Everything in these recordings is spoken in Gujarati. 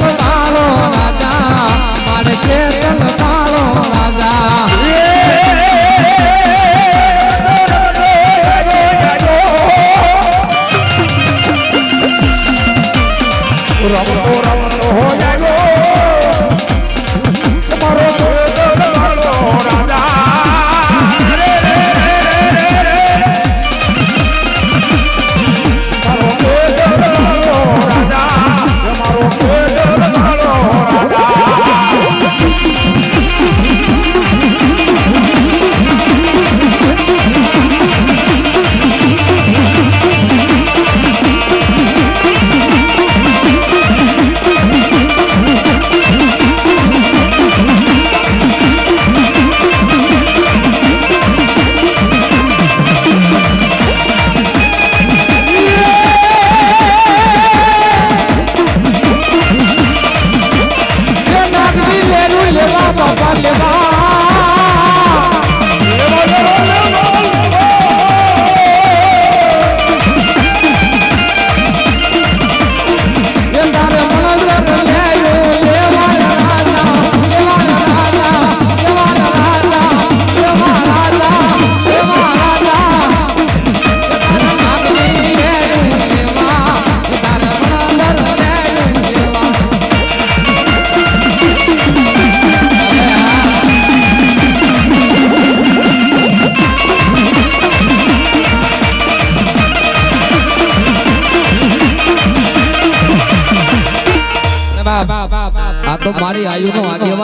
મારો રાજા મારે કેતન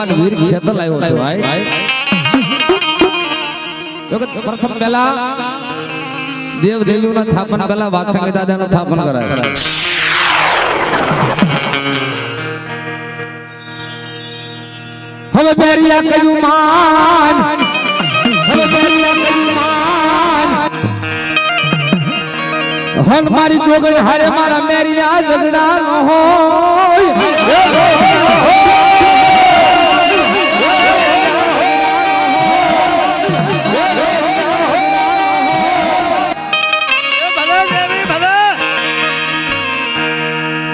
આયુનો આગેવાન વીર ક્ષેત્ર આવ્યો છે ભાઈ વખત પ્રથમ પહેલા દેવ દેવીઓના સ્થાપન પહેલા વાસંગી દાદાનું સ્થાપન કરાય હવે બેરિયા કયું માન હવે બેરિયા કયું માન હન મારી જોગણ હારે મારા મેરિયા ઝઘડા ન હોય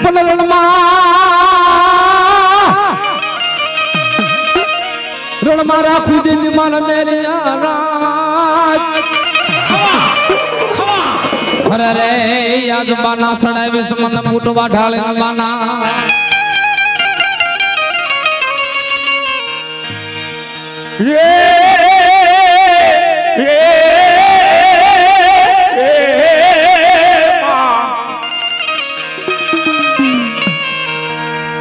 પણ રણમાં રણમાં રાખું દિન મારા મેરે અરે રે યાદ બાના સડાવી મન મૂટવા ઢાળે બાના Yeah!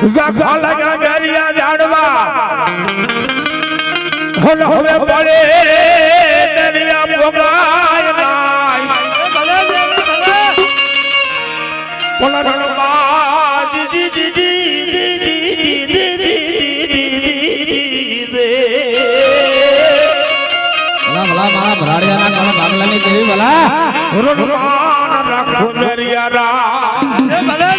અલગ ગરિયા જાડવા હોલ હવે પડે દરિયા ભોગાય ભલે ભલે જીજી જીજી મારા ભરાડિયાના કળ ભાગલાની દેવી ભલા? રા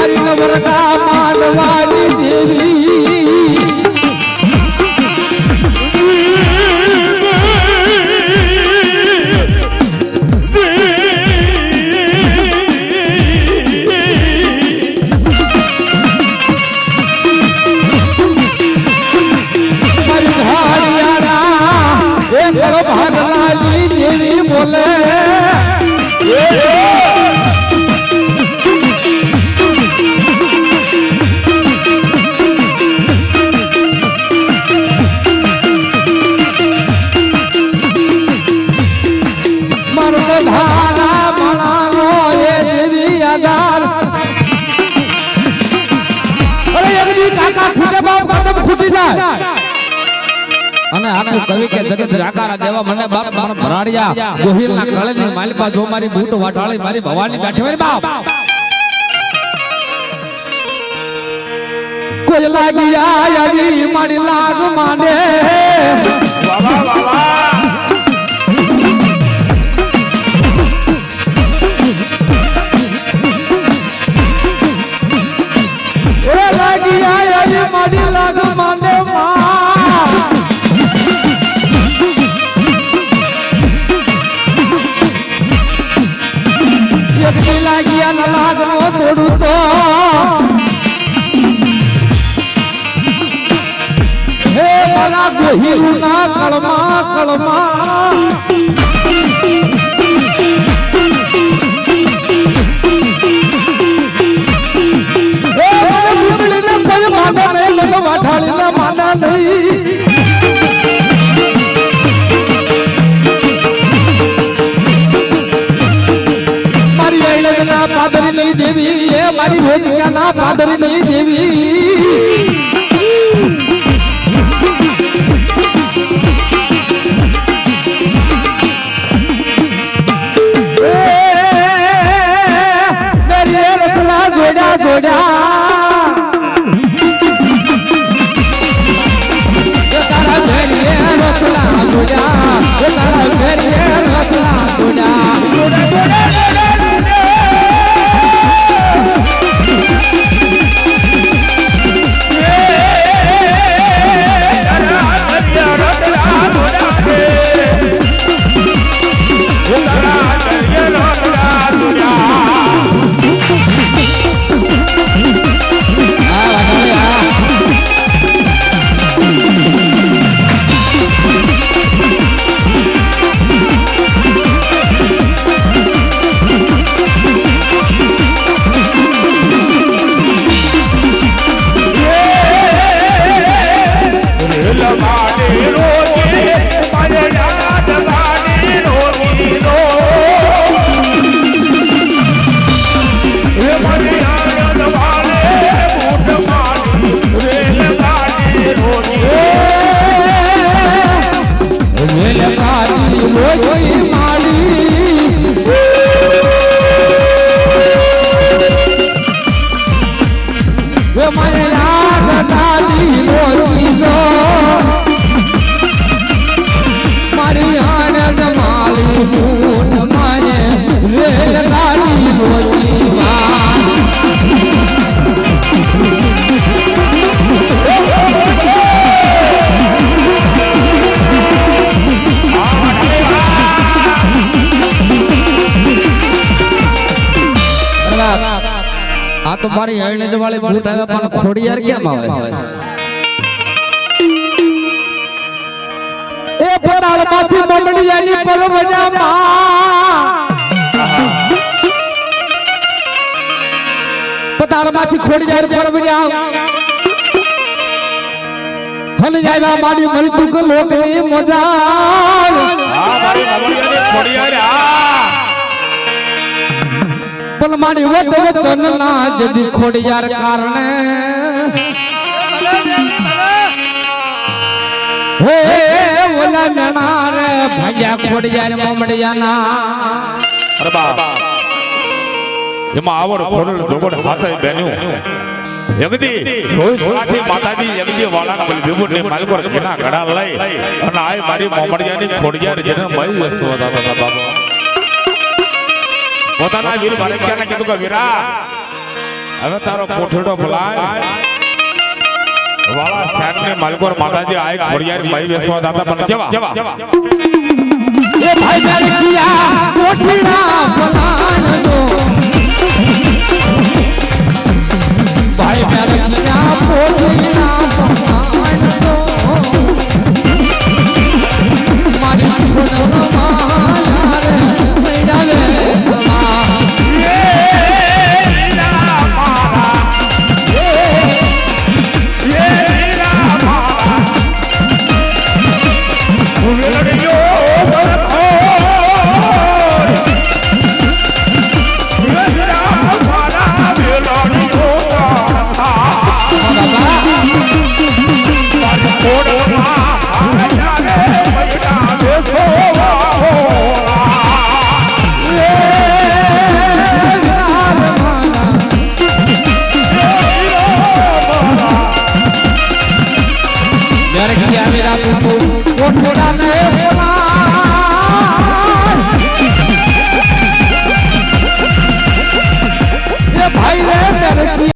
મારી નવરતા માનવાની દેવી. અને આખું કવિ કે જગત રાકારા દેવા મને બાપ મારો ભરાડિયા. કળે ની માલિપા જો મારી બૂટ વાટાળી મારી ભવાની બેઠી મારી ને બાપ. કોઈ લાગી આવી મારી લાગ માને. વાહ વાહ વાહ. મારા ગોહિલુના કળમાં કળમાં હે મને બીબડીને કોઈ માના નહીં મને વાઠાળીને માના નહીં મારી અણગના પાદરી નહીં દેવી એ મારી રોજિકાના પાદરી નહીં દેવી આ તો મારી અણજ વાળી ભૂત આવે પણ ખોડિયાર કેમ આવે? એ પતાળમાંથી મંડળિયાની પરવજામાં પતાળમાંથી ખોડિયાર પરવજા હલ જાયવા મારી મૃત્યુક લોકની મજાલ પણ મારી વચન ના જદી ખોડિયાર કારણે. હે ઓલા મેણા રે ભાગ્યા ખોડિયાર મોમડિયાના. એમાં આવડ ખોડલ જોગડ હાથે બેન્યું. યગદી રોજ માતાજી યગદી વાળાના બલ વિભુર ને માલકોર ઘડા લઈ અને આય મારી મોમડિયાની ખોડિયાર જેને મય વસ્તુ હતા બાબા પોતાના વીર ભારત્યાને કીધું કે વીરા હવે તારો કોઠડો ભલાય વાળા સાહેબ ને માલકોર માતાજી આય ખોડિયાર મય વેસવા દાતા પણ કેવા એ ભાઈ જાનકિયા કોઠીના પલાણ દો ભાઈ જાનકિયા કોઠીના પલાણ